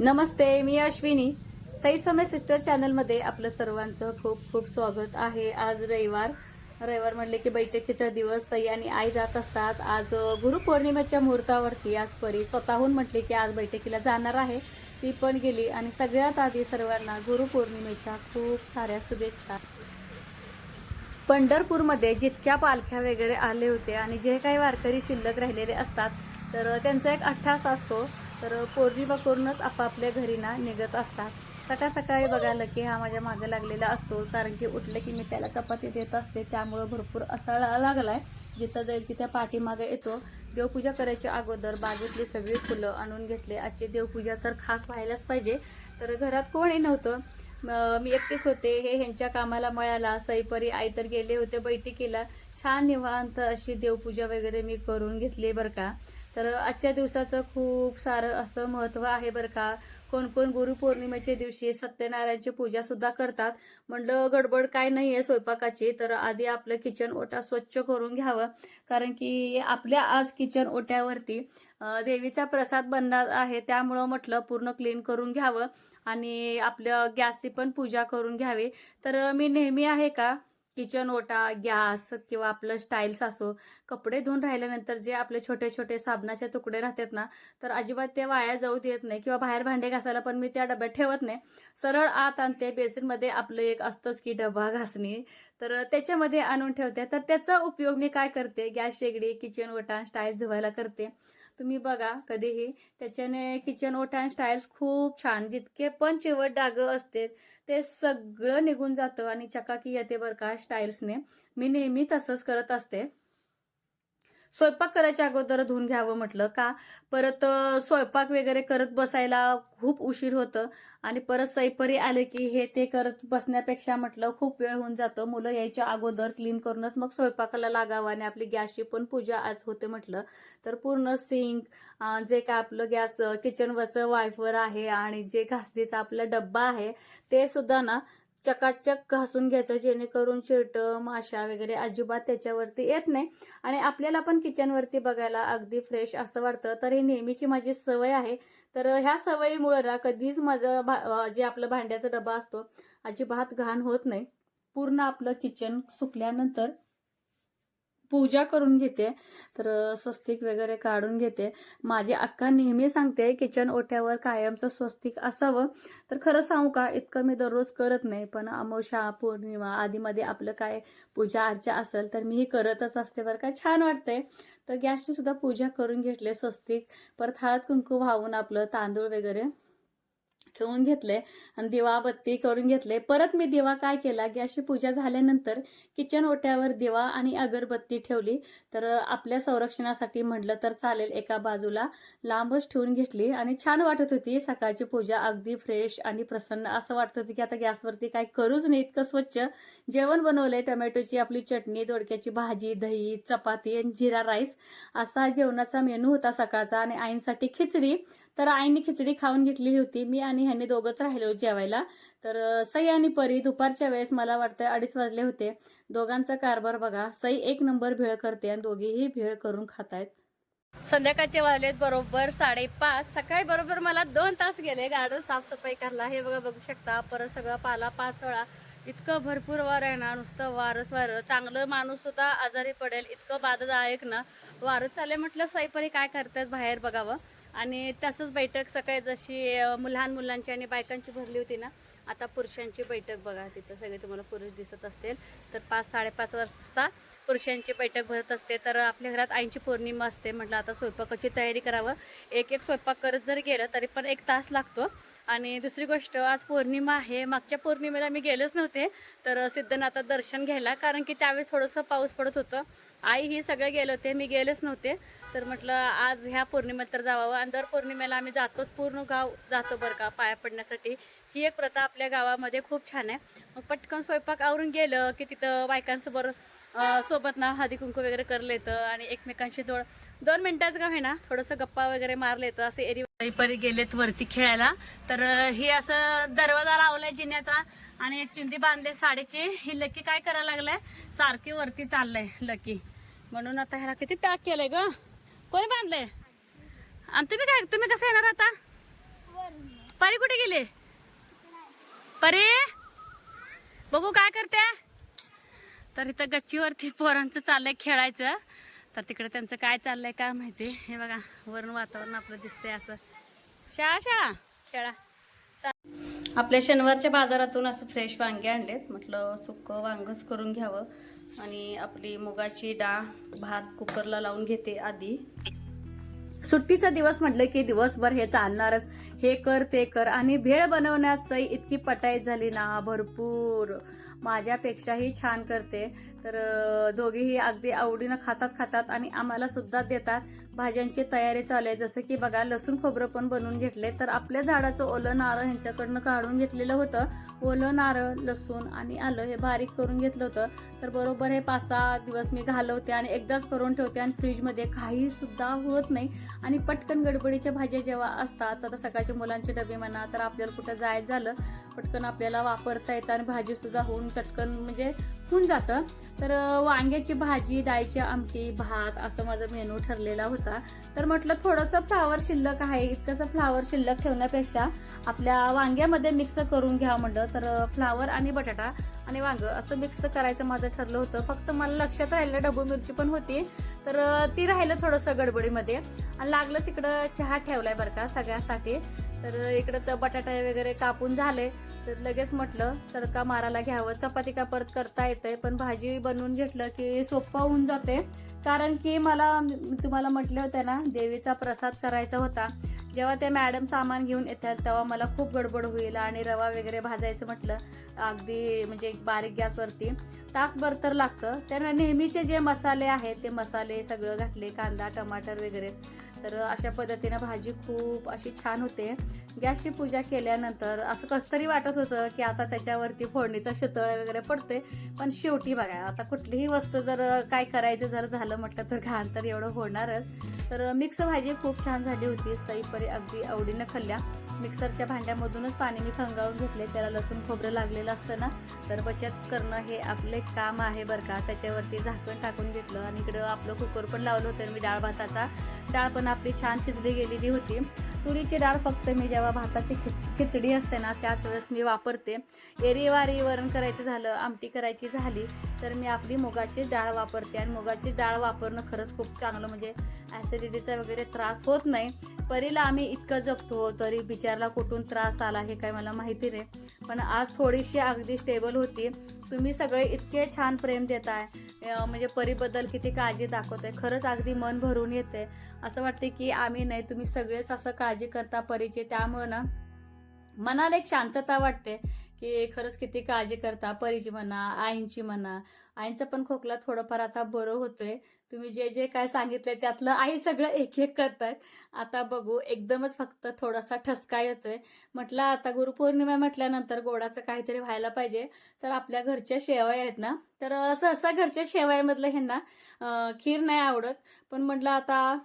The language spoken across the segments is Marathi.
नमस्ते मी अश्विनी. सई समय सिस्टर चॅनलमध्ये आपलं सर्वांचं खूप खूप स्वागत आहे. आज रविवार. रविवार म्हणले की बैठकीचा दिवस. सई आणि आई जात असतात. आज गुरुपौर्णिमेच्या मुहूर्तावरती आज परी स्वतःहून म्हटले की आज बैठकीला जाणार आहे. ती पण गेली आणि सगळ्यात आधी सर्वांना गुरुपौर्णिमेच्या खूप साऱ्या शुभेच्छा. पंढरपूरमध्ये जितक्या पालख्या वगैरे आले होते आणि जे काही वारकरी शिल्लक राहिलेले असतात तर त्यांचा एक अठ्ठास असतो. तर पौर्णिमा करूनच आपापल्या घरी ना निघत असतात. सकाळ सकाळी बघायला की हा माझ्या मागे लागलेला असतो कारण की उठलं की मी त्याला चपाती देत असते. त्यामुळं भरपूर असा लागलाय. जिथं जाईल तिथे पाठीमागे येतो. देवपूजा करायच्या अगोदर बागेतली सगळी फुलं आणून घेतले. आजची देवपूजा तर खास व्हायलाच पाहिजे. तर घरात कोणी नव्हतं. मी एकटेच होते. हे ह्यांच्या कामाला मळाला. सईपरी आई तर गेले होते बैठकीला. छान निवांत अशी देवपूजा वगैरे मी करून घेतली बरं का. तर आजच्या दिवसाचं खूप सारं असं महत्त्व आहे बरं का. कोण कोण गुरुपौर्णिमेच्या दिवशी सत्यनारायणची पूजा सुद्धा करतात. म्हणलं गडबड काय नाही आहे स्वयंपाकाची तर आधी आपलं किचन ओटा स्वच्छ करून घ्यावं. कारण की आपल्या आज किचन ओट्यावरती देवीचा प्रसाद बनणार आहे. त्यामुळं म्हटलं पूर्ण क्लीन करून घ्यावं आणि आपल्या गॅसची पण पूजा करून घ्यावी. तर मी नेहमी आहे का? किचन ओटा गॅस किंवा आपलं स्टाईल्स असो कपडे धुवून राहिल्यानंतर जे आपले छोटे छोटे साबणाचे तुकडे राहतात ना तर अजिबात ते वाया जाऊ देत नाही किंवा बाहेर भांडे घासायला पण मी त्या डब्यात ठेवत नाही. सरळ आत आणते बेसिनमध्ये आपलं एक असतंच की डबा घासणे. तर त्याच्यामध्ये आणून ठेवते. तर त्याचा उपयोग मी काय करते? गॅस शेगडी किचन ओटा स्टाईल्स धुवायला करते. तुम्ही बघा कधीही. त्याच्याने किचन ओटा स्टाईल्स खूप छान. जितके पण चिवट डागं असते ते सगळं निघून जातं आणि चकाकी येते बरं का स्टाईल्सने मी नेहमी तसंच करत असते. स्वयंपाक करायच्या अगोदर धुवून घ्यावं म्हटलं का? परत स्वयंपाक वगैरे करत बसायला खूप उशीर होतं. आणि परत सैपरी आले की हे ते करत बसण्यापेक्षा म्हटलं खूप वेळ होऊन जातं. मुलं यायच्या अगोदर क्लीन करूनच मग स्वयंपाकाला लागावं आणि आपली गॅसची पण पूजा आज होते म्हटलं. तर पूर्ण सिंक जे काय आपलं गॅस किचनवरचं वायफर आहे आणि जे घासणीचा आपला डब्बा आहे ते सुद्धा ना चकाचक घासून घ्यायचं जेणेकरून चिरट माशा वगैरे अजिबात त्याच्यावरती येत नाही. आणि आपल्याला पण किचनवरती बघायला अगदी फ्रेश असं वाटतं. तर ही नेहमीची माझी सवय आहे. तर ह्या सवयीमुळे ना कधीच माझं भा जे आपलं भांड्याचा डबा असतो अजिबात घाण होत नाही. पूर्ण आपलं किचन सुकल्यानंतर पूजा करून घेते तर स्वस्तिक वगैरे काढून घेते. माझी अक्का नेहमी सांगते किचन ओट्यावर कायमचं स्वस्तिक असावं. तर खरं सांगू का इतकं मी दररोज करत नाही पण अमावस्या पौर्णिमा आधीमध्ये आपलं काय पूजा अर्चा असेल तर मी हे करतच असते बरं का. छान वाटतंय. तर गॅसची सुद्धा पूजा करून घेतले स्वस्तिक. परत हळद कुंकू वाहून आपलं तांदूळ वगैरे. ठेवून घेतले आणि दिवाबत्ती करून घेतले. परत मी दिवा काय केला? गॅसची पूजा झाल्यानंतर किचन ओट्यावर दिवा आणि अगरबत्ती ठेवली. तर आपल्या संरक्षणासाठी म्हटलं तर चालेल. एका बाजूला लांबच ठेवून घेतली आणि छान वाटत होती. सकाळची पूजा अगदी फ्रेश आणि प्रसन्न. असं वाटत होती की आता गॅसवरती काय करूच नाही इतकं स्वच्छ जेवण बनवलंय. टोमॅटोची आपली चटणी दोडक्याची भाजी दही चपाती आणि जिरा राईस. असा जेवणाचा मेनू होता सकाळचा. आणि आईंसाठी खिचडी तर आईने खिचडी खाऊन घेतलेली होती. मी आणि ह्यांनी दोघंच राहिलो जेवायला. तर सई आणि परी दुपारच्या वेळेस मला वाटतं अडीच वाजले होते. दोघांचा कारभार बघा. सई एक नंबर भेळ करते आणि दोघेही भेळ करून खातायत. संध्याकाळचे वाजलेत बरोबर साडेपाच. सकाळी बरोबर मला दोन तास गेले. गार्डन साफसफाई करायला हे बघा बघू शकता. परत सगळं पाला पाच वेळा इतकं भरपूर वार आहे ना नुसतं वारच वारं. चांगलं माणूस सुद्धा आजारी पडेल. इतकं बाधदायक ना. वारं चालले म्हटलं साईपरी काय करतात बाहेर बघावं? आणि तसंच बैठक सकाळी जशी लहान मुलांची आणि बायकांची भरली होती ना आता पुरुषांची बैठक बघा तिथं सगळे तुम्हाला पुरुष दिसत असतील. तर पाच साडेपाच वाजता पुरुषांची बैठक भरत असते. तर आपल्या घरात आईंची पौर्णिमा असते म्हटलं आता स्वयंपाकाची तयारी करावं. एक एक स्वयंपाक करत जर गेलं तरी पण एक तास लागतो. आणि दुसरी गोष्ट आज पौर्णिमा आहे. मागच्या पौर्णिमेला मी गेलेच नव्हते. तर सिद्धनाथात दर्शन घ्यायला कारण की त्यावेळेस थोडंसं पाऊस पडत होतं. आई ही सगळे गेले होते मी गेलेच नव्हते. तर म्हटलं आज ह्या पौर्णिमेत तर जावावं. आणि दर पौर्णिमेला आम्ही जातोच पूर्ण गाव जातो बरं का पाया पडण्यासाठी. ही एक प्रथा आपल्या गावामध्ये खूप छान आहे. मग पटकन स्वयंपाक आवरून गेलं की तिथं बायकांसोबत सोबत ना हळदी कुंकू वगैरे करलं येतं आणि एकमेकांशी दोन दोन गाव का ना थोडंसं गप्पा वगैरे मारलं येतं असे एरी परी गेलेत वरती खेळायला. तर हे असं दरवाजा लावलाय जिन्याचा. आणि एक चिंदी बांधले साडीची. ही लकी काय करायला लागलाय? सारखी वरती चाललंय लकी. म्हणून आता ह्याला किती पॅक केलंय ग? कोणी बांधलंय? आणि तुम्ही काय तुम्ही कसं येणार आता? पारी कुठे गेली? परे? बघू काय करते. तर इथं गच्चीवरती पोरांचं चाललंय खेळायचं. तर तिकडे त्यांचं काय चाललंय काय माहिती? हे बघा वरून वातावरण आपलं दिसतंय असं. शाळा शाळा. खेळा. आपल्या शनिवारच्या बाजारातून असं फ्रेश वांगे आणलेत. म्हटलं सुकं वांगच करून घ्यावं. आणि आपली मुगाची डाळ भात कुकरला लावून घेते आधी. सुट्टीचा दिवस म्हटलं की दिवसभर हे चालणारच. हे कर ते कर. आणि भेळ बनवण्यात इतकी पटाईत झाली ना भरपूर. माझ्यापेक्षाही छान करते. तर दोघेही अगदी आवडीनं खातात खातात आणि आम्हाला सुद्धा देतात. भाज्यांची तयारी चालू आहे. जसं की बघा लसूण खोबरं पण बनवून घेतले. तर आपल्या झाडाचं ओलं नारळ ह्यांच्याकडनं काढून घेतलेलं होतं. ओलं नारळ लसूण आणि आलं हे बारीक करून घेतलं होतं. तर बरोबर हे पाच सहा दिवस मी घालवते आणि एकदाच करून ठेवते आणि फ्रीजमध्ये काही सुद्धा होत नाही. आणि पटकन गडबडीच्या भाज्या जेव्हा असतात आता सकाळच्या मुलांचे डबे म्हणा तर आपल्याला कुठं जायचं झालं पटकन आपल्याला वापरता येतं आणि भाजीसुद्धा होऊन चटकन म्हणजे होऊन जातं. तर वांग्याची भाजी डाळीची आमटी भात असं माझा मेनू ठरलेला होता. तर म्हटलं थोडंसं फ्लावर शिल्लक आहे. इतकंसं फ्लावर शिल्लक ठेवण्यापेक्षा आपल्या वांग्यामध्ये मिक्स करून घ्या म्हटलं. तर फ्लावर आणि बटाटा आणि वांग असं मिक्स करायचं माझं ठरलं होतं. फक्त मला लक्षात राहिलं डबू मिरची पण होती. तर ती राहिलं थोडंसं गडबडीमध्ये. आणि लागलंच इकडं चहा ठेवलाय बरं का सगळ्यांसाठी. तर इकडं तर बटाटा वगैरे कापून झाले. तर लगेच म्हटलं तडका मारायला घ्यावं. चपाती का परत करता येते पण भाजी बनवून घेतलं की सोपं होऊन जाते. कारण की मला तुम्हाला म्हटलं होतं ना देवीचा प्रसाद करायचा होता. जेव्हा ते मॅडम सामान घेऊन येतात तेव्हा मला खूप गडबड होईल आणि रवा वगैरे भाजायचं म्हटलं. अगदी म्हणजे बारीक गॅसवरती. तासभर तर लागतं. त्यांना नेहमीचे जे मसाले आहेत ते मसाले सगळं घातले कांदा टमाटर वगैरे. तर अशा पद्धतीनं भाजी खूप अशी छान होते. गॅसची पूजा केल्यानंतर असं कसं तरी वाटत होतं की आता त्याच्यावरती फोडणीचा शितळ वगैरे पडते पण शेवटी बघा आता कुठलीही वस्तू जर काय करायचं जर झालं म्हटलं तर घाण तर एवढं होणारच. तर मिक्स भाजी खूप छान झाली होती. सईपरी अगदी आवडीनं खाल्ल्या. मिक्सरच्या भांड्यामधूनच पाणी मी खंगावून घेतले त्याला लसूण खोबरं लागलेलं असतं ना तर बचत करणं हे आपले काम आहे बरं का त्याच्यावरती झाकण टाकून घेतलं आणि इकडं आपलं कुकर पण लावलं होतं मी डाळ भाताचा. डाळ पण आपली छान शिजली गेलेली होती. तुरीची डाळ फक्त मी जेव्हा भाताची खिच खिचडी असते ना त्याच वेळेस मी वापरते. एरीवारी वरण करायचं झालं आमटी करायची झाली तर मी आपली मुगाची डाळ वापरते. आणि मुगाची डाळ वापरणं खरंच खूप चांगलं म्हणजे ॲसिडिटीचा वगैरे त्रास होत नाही. परीला आम्ही इतकं जपतो तरी बिचारला कुठून त्रास आला हे काही मला माहिती नाही. पण आज थोडीशी अगदी स्टेबल होती. तुम्ही सगळे इतके छान प्रेम देताय. म्हणजे परीबद्दल किती काळजी दाखवते खरंच अगदी मन भरून येते असं वाटते की आम्ही नाही तुम्ही सगळेच असं काळजी करता परीचे त्यामुळं ना मनाला एक शांतता वाटते की खरंच किती काळजी करता परीची म्हणा आईंची म्हणा. आईंचा पण खोकला थोडंफार आता बरं होतोय. तुम्ही जे जे काय सांगितलंय त्यातलं आई सगळं एक एक करतायत. आता बघू एकदमच फक्त थोडासा ठसका येतोय. म्हटलं आता गुरुपौर्णिमा म्हटल्यानंतर गोडाचं काहीतरी व्हायला पाहिजे. तर आपल्या घरच्या शेवया आहेत ना? तर सहसा घरच्या शेवयामधलं ह्यांना खीर नाही आवडत. पण म्हटलं आता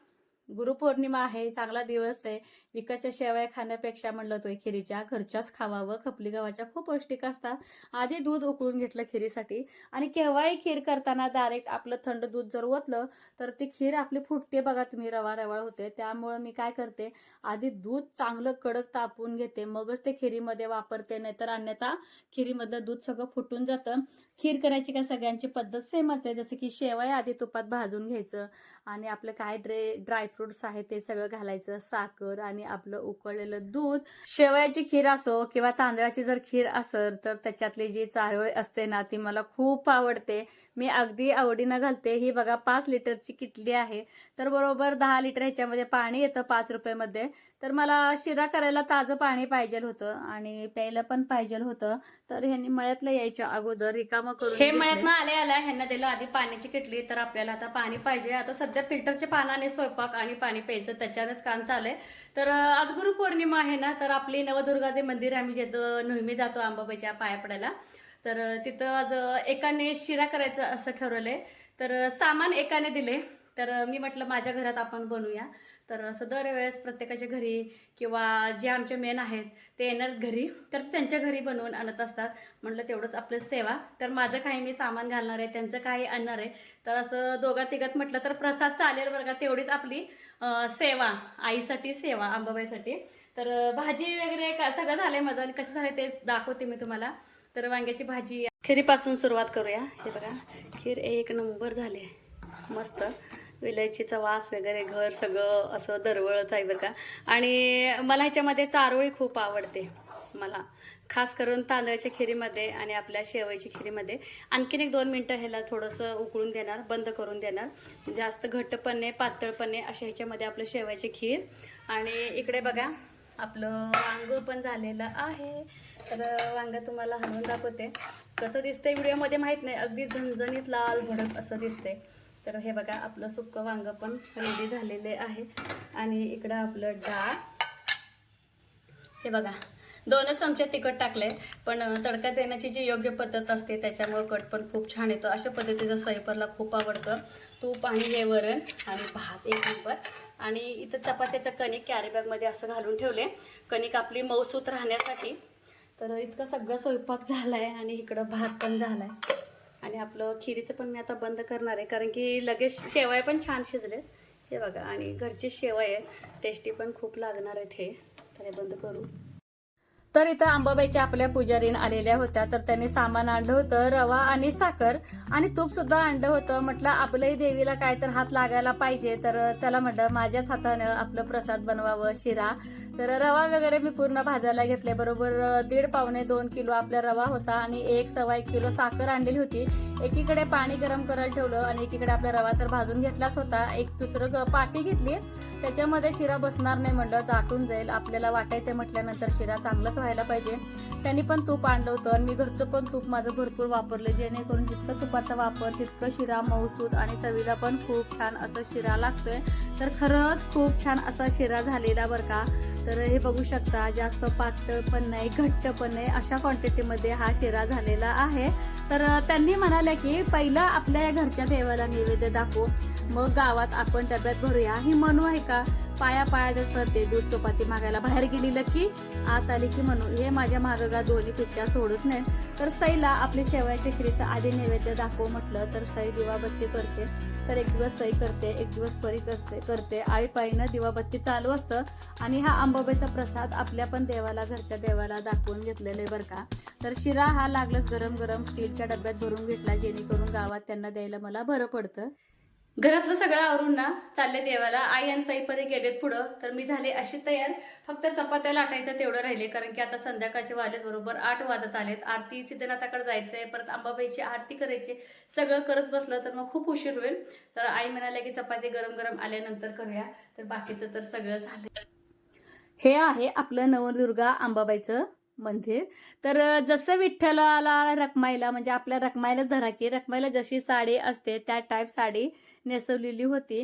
गुरुपौर्णिमा आहे चांगला दिवस आहे. विकतच्या शेवया खाण्यापेक्षा म्हणलं तो खिरीच्या घरच्याच खावावं. खपली गव्हाच्या खूप पौष्टिक असतात. आधी दूध उकळून घेतलं खिरीसाठी. आणि केव्हाही खीर करताना डायरेक्ट आपलं थंड दूध जर ओतलं तर ती खीर आपली फुटते बघा तुम्ही रवा रवाळ होते. त्यामुळं मी काय करते आधी दूध चांगलं कडक तापून घेते. मगच ते खिरीमध्ये वापरते नाहीतर अन्यथा खिरीमधलं दूध सगळं फुटून जातं. खीर करायची काय सगळ्यांची पद्धत सेमच आहे. जसं की शेवया आधी तुपात भाजून घ्यायचं. आणि आपलं काय ड्रे ड्रायफ्रुट्स आहेत ते सगळं घालायचं साखर आणि आपलं उकळलेलं दूध. शेवयाची खीर असो किंवा तांदळाची जर खीर असेल तर त्याच्यातली जी चारोळी असते ना ती मला खूप आवडते. मी अगदी आवडीनं घालते. ही बघा पाच लिटरची किटली आहे. तर बरोबर दहा लिटर ह्याच्यामध्ये पाणी येतं पाच रुपयामध्ये. तर मला शिरा करायला ताजं पाणी पाहिजे होतं आणि प्यायला पण पाहिजे होतं. तर ह्यांनी मळ्यातलं यायच्या अगोदर रिकामं करून हे मळ्यातनं आले आल्या ह्यांना दिलं आधी पाण्याची किटली तर आपल्याला आता पाणी पाहिजे. आता सध्या फिल्टरच्या पानाने स्वयंपाक आणि पाणी प्यायचं त्याच्यानेच काम चाललंय. तर आज गुरुपौर्णिमा आहे ना तर आपली नवदुर्गाचे मंदिर आम्ही जिथं नेहमी जातो अंबाबाईच्या पाया पडायला. तर तिथं आज एकाने शिरा करायचं असं ठरवलंय. तर सामान एकाने दिले तर मी म्हटलं माझ्या घरात आपण बनवूया तर असं दरवेळेस प्रत्येकाच्या घरी किंवा जे आमचे मेन आहेत ते येणार घरी तर त्यांच्या घरी बनवून आणत असतात. म्हटलं तेवढंच आपलं सेवा. तर माझं काही मी सामान घालणार आहे त्यांचं काही आणणार आहे. तर असं दोघा तिघात म्हटलं तर प्रसाद चालेल बरं का तेवढीच आपली सेवा आईसाठी सेवा आंबाबाईसाठी. तर भाजी वगैरे का सगळं झालं आहे माझं आणि कसं झालं ते दाखवते मी तुम्हाला. तर वांग्याची भाजी खिरीपासून सुरुवात करूया. हे बघा खीर एक नंबर झाले मस्त. विलायचीचा वास वगैरे घर सगळं असं दरवळत आहे बरं का आणि मला ह्याच्यामध्ये चारोळी खूप आवडते मला. खास करून तांदळाच्या खिरीमध्ये आणि आपल्या शेवयाच्या खिरीमध्ये. आणखीन एक दोन मिनटं ह्याला थोडंसं उकळून देणार बंद करून देणार. जास्त घट्टपणे पातळपणे अशा ह्याच्यामध्ये आपलं शेवयाची खीर. आणि इकडे बघा आपलं वांग पण झालेलं आहे. तर वांग तुम्हाला हलवून दाखवते. कसं दिसतंय व्हिडिओमध्ये माहीत नाही. अगदी झणझणीत लाल भडक असं दिसतंय. तर हे बघा आपलं सुक्कं वांग पण रेडी झालेले आहे. आणि इकडं आपलं डाळ. हे बघा दोनच चमचे तिखट टाकले पण तडका देण्याची जी योग्य पद्धत असते त्याच्यामुळे कट पण खूप छान येतो. अशा पद्धतीचं सैपरला खूप आवडतं. तूप आणि हे वरण आणि भात एक नंबर. आणि इथं चपात्याचं कणिक कॅरीबॅगमध्ये असं घालून ठेवले कणिक आपली मौसूत राहण्यासाठी. तर इतकं सगळं स्वयंपाक झाला आहे आणि इकडं भात पण झाला आहे आणि आपलं खिरीचं पण मी आता बंद करणार आहे. कारण की लगेच शेवाय पण छान शिजलेत. हे बघा आणि घरचे शेवाय आहेत. टेस्टी पण खूप लागणार आहेत हे. तर हे बंद करू. तर इथं अंबाबाईच्या आपल्या पुजारीन आलेल्या होत्या. तर त्यांनी सामान आणलं होतं रवा आणि साखर आणि तूप सुद्धा आणलं होतं. म्हटलं आपलंही देवीला काय तर हात लागायला पाहिजे. तर चला म्हटलं माझ्याच हातानं आपलं प्रसाद बनवावं शिरा. तर रवा वगैरे मी पूर्ण भाजायला घेतले. बरोबर दीड पावणे दोन किलो आपला रवा होता आणि एक सव्वा एक किलो साखर आणलेली होती. एकीकडे पाणी गरम करायला ठेवलं आणि एकीकडे आपला रवा तर भाजून घेतलाच होता. एक दुसरं ग- पाटी घेतली. त्याच्यामध्ये शिरा बसणार नाही म्हटलं दाटून जाईल. आपल्याला वाटायचं म्हटल्यानंतर शिरा चांगलाच व्हायला पाहिजे. त्यांनी पण तूप आणलं होतं आणि मी घरचं पण तूप माझं भरपूर वापरलं जेणेकरून जितकं तुपाचा वापर तितकं शिरा मऊसूद आणि चवीला पण खूप छान असं शिरा लागतोय. तर खरंच खूप छान असा शिरा झालेला बरं का. तर तर हे बघू शकता जास्त पातळ पण नाही घट्ट पण नाही अशा क्वांटिटीमध्ये हा शिरा झालेला आहे. तर त्यांनी म्हणाले की पहिलं आपल्या या घरच्या देवाला नैवेद्य दाखवू. मग गावात आपण डब्यात भरूया. ही म्हणू आहे का? पाया पायातच करते दूध चपाती मागायला बाहेर गेली की आत आली की म्हणू हे माझ्या मागं दोन्ही पिच्च्या सोडत नाही. तर सईला आपली शेवयाच्या खिरीचं आधी नैवेद्य दाखव म्हटलं तर सई दिवाबत्ती करते. तर एक दिवस सई करते एक दिवस परीत असते करते. आळीपाळीनं दिवाबत्ती चालू असतं आणि हा आंबोब्याचा प्रसाद आपल्या पण देवाला घरच्या देवाला दाखवून घेतलेला आहे बरं का. तर शिरा हा लागलंच गरम गरम स्टीलच्या डब्यात भरून घेतला जेणेकरून गावात त्यांना द्यायला मला बरं पडतं. घरातलं सगळं आवरून ना चालले देवाला आई आणि साईपणे गेलेत पुढं. तर मी झाले अशी तयार. फक्त चपात्या लाटायचं तेवढं राहिले. कारण की आता संध्याकाळचे वाजत बरोबर. आठ वाजत आलेत. आरती सिद्धनाथाकडे जायचंय. परत अंबाबाईची आरती करायची. सगळं करत बसलं तर मग खूप उशीर होईल. तर आई म्हणाल्या की चपाती गरम गरम आल्यानंतर करूया. तर बाकीचं तर सगळं झालं. हे आहे आपलं नवदुर्गा अंबाबाईचं मंदिर. तर जसं विठ्ठलाला रकमाईला म्हणजे आपल्या रकमाईला धरा की रकमाईला जशी साडी असते त्या टाईप साडी नेसवलेली होती.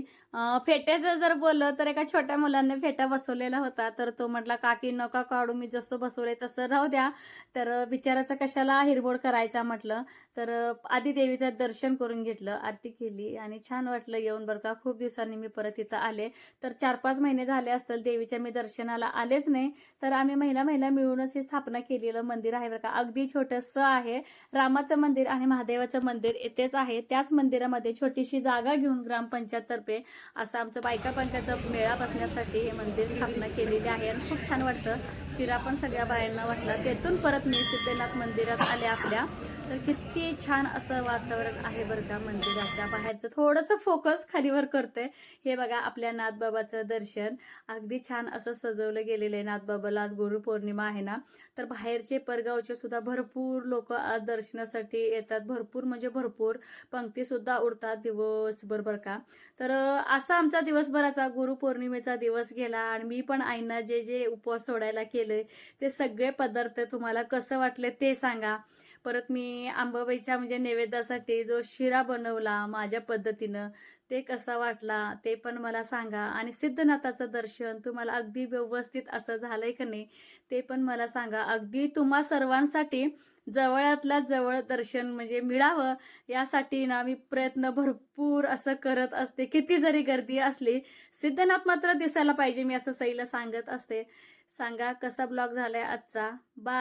फेट्याचं जर बोललं तर एका छोट्या मुलांनी फेटा बसवलेला होता. तर तो म्हटला काकी नका काढू मी जसं बसवले तसं राहू द्या. तर बिचाराचा कशाला हिरबोड करायचा म्हटलं. तर आधी देवीचं दर्शन करून घेतलं आरती केली आणि छान वाटलं येऊन बरं का. खूप दिवसांनी मी परत इथं आले. तर चार पाच महिने झाले असतील देवीच्या मी दर्शनाला आलेच नाही. तर आम्ही महिला महिला मिळूनच ही स्थापना केलेलं मंदिर आहे बरं का. अगदी छोटंसं आहे. रामाचं मंदिर आणि महादेवाचं मंदिर येथेच आहे. त्याच मंदिरामध्ये छोटीशी जागा घेऊन ग्रामपंचायततर्फे असं आमचं बायका पंचायतचा मेळा बसण्यासाठी हे मंदिर स्थापना केलेली आहे. आणि खूप छान वाटतं. शिरा पण सगळ्या बायांना वाटला. तेथून परत मी सिद्धनाथ मंदिरात आले आपल्या. तर किती छान असं वातावरण आहे बरं का मंदिराच्या बाहेरचं. थोडंसं फोकस खालीवर करते हे बघा आपल्या नाथबाबाचं दर्शन. अगदी छान असं सजवलं गेलेलं आहे नाथबाबाला. आज गुरुपौर्णिमा आहे ना. तर बाहेरचे परगावचे सुद्धा भरपूर लोक आज दर्शनासाठी येतात. भरपूर म्हणजे भरपूर. पंक्ती सुद्धा उडतात दिवसभर. बरोबर का? तर असा आमचा दिवसभराचा गुरुपौर्णिमेचा दिवस गेला आणि मी पण आईना जे जे उपवास सोडायला केले ते सगळे पदार्थ तुम्हाला कसं वाटले ते सांगा. परत मी आंबाबाईच्या म्हणजे नैवेद्यासाठी जो शिरा बनवला माझ्या पद्धतीनं ते कसा वाटला ते पण मला सांगा. आणि सिद्धनाथाचं दर्शन तुम्हाला अगदी व्यवस्थित असं झालंय का नाही ते पण मला सांगा. अगदी तुम्हा सर्वांसाठी जवळातल्या जवळ दर्शन म्हणजे मिळावं यासाठी ना मी प्रयत्न भरपूर असं करत असते. किती जरी गर्दी असली सिद्धनाथ मात्र दिसायला पाहिजे मी असं सईला सांगत असते. सांगा कसा ब्लॉग झालाय आजचा? बा